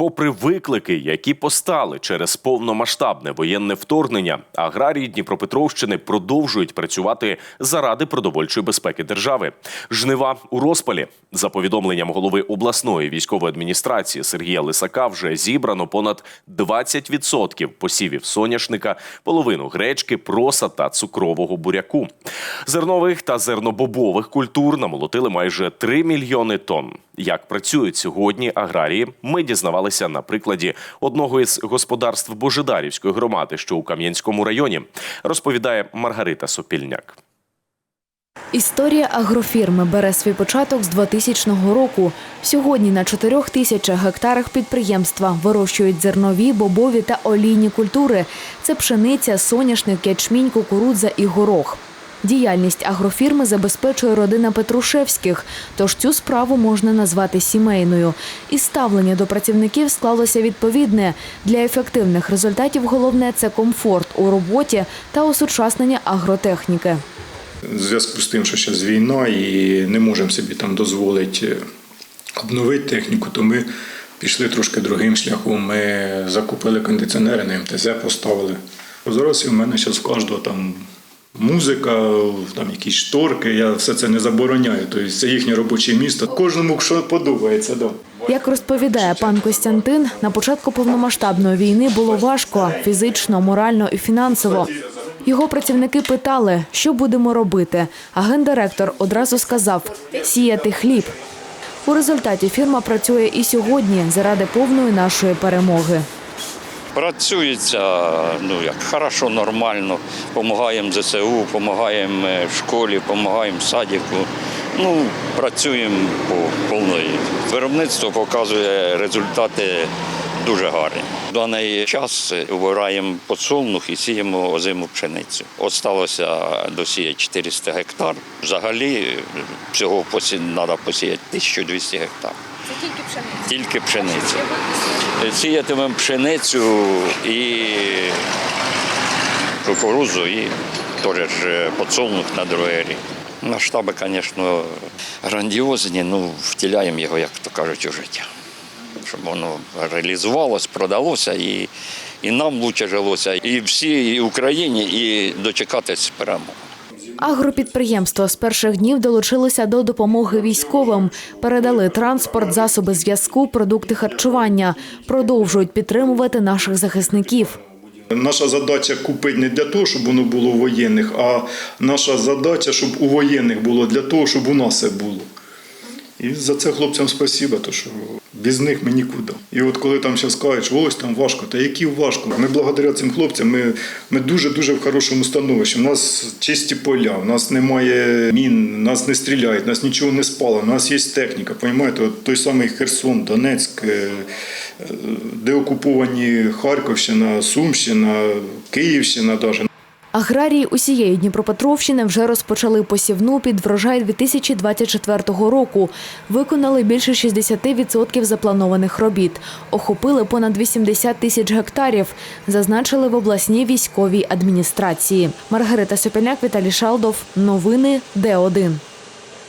Попри виклики, які постали через повномасштабне воєнне вторгнення, аграрії Дніпропетровщини продовжують працювати заради продовольчої безпеки держави. Жнива у розпалі. За повідомленням голови обласної військової адміністрації Сергія Лисака, вже зібрано понад 20% посівів соняшника, половину гречки, проса та цукрового буряку. Зернових та зернобобових культур намолотили майже 3 мільйони тонн. Як працюють сьогодні аграрії, ми дізнавалися на прикладі одного із господарств Божедарівської громади, що у Кам'янському районі, розповідає Маргарита Сопільняк. Історія агрофірми бере свій початок з 2000 року. Сьогодні на 4 тисячах гектарах підприємства вирощують зернові, бобові та олійні культури. Це пшениця, соняшник, ячмінь, кукурудза і горох. Діяльність агрофірми забезпечує родина Петрушевських, тож цю справу можна назвати сімейною. І ставлення до працівників склалося відповідне. Для ефективних результатів головне це комфорт у роботі та осучаснення агротехніки. В зв'язку з тим, що зараз війна і не можемо собі там дозволити обновити техніку, то ми пішли трошки другим шляхом. Ми закупили кондиціонери на МТЗ, поставили. Зараз в мене зараз в кожного там музика, там якісь шторки. Я все це не забороняю. Тобто це їхнє робоче місто. Кожному що подобається. Да. Як розповідає пан Костянтин, на початку повномасштабної війни було важко фізично, морально і фінансово. Його працівники питали, що будемо робити. А гендиректор одразу сказав сіяти хліб. У результаті фірма працює і сьогодні заради повної нашої перемоги. Працюється ну як хорошо, нормально. Помагаємо ЗСУ, допомагаємо в школі, допомагаємо в садіку. Ну, працюємо по повної. Виробництво показує результати дуже гарні. В даний час вибираємо подсолнух і сіємо озиму пшеницю. Осталося досіяти 400 гектар. Взагалі всього треба посіяти 1200 гектар. Тільки пшениця. Сіятимемо пшеницю і кукурудзу, і теж ж подсолнух на другий рік. Масштаби, звісно, грандіозні, ну втіляємо його, як то кажуть, у життя. Щоб воно реалізувалось, продалося і, і нам краще жилося, і всій Україні, і дочекатись перемоги. Агропідприємство з перших днів долучилося до допомоги військовим. Передали транспорт, засоби зв'язку, продукти харчування. Продовжують підтримувати наших захисників. Наша задача купити не для того, щоб воно було у воєнних, а наша задача, щоб у воєнних було для того, щоб у нас все було. І за це хлопцям спасіба, то що без них ми нікуди. І от коли там зараз кажуть, ось там важко, та які важко. Ми благодаря цим хлопцям, ми, ми дуже-дуже в хорошому становищі. У нас чисті поля, у нас немає мін, нас не стріляють, нас нічого не спало, у нас є техніка. Поймаєте, от той самий Херсон, Донецьк, е, е, де окуповані Харківщина, Сумщина, Київщина навіть. Аграрії усієї Дніпропетровщини вже розпочали посівну під врожай 2024 року. Виконали більше 60% запланованих робіт. Охопили понад 80 тисяч гектарів, зазначили в обласній військовій адміністрації. Маргарита Сопільняк, Віталій Шалдов. Новини Д1.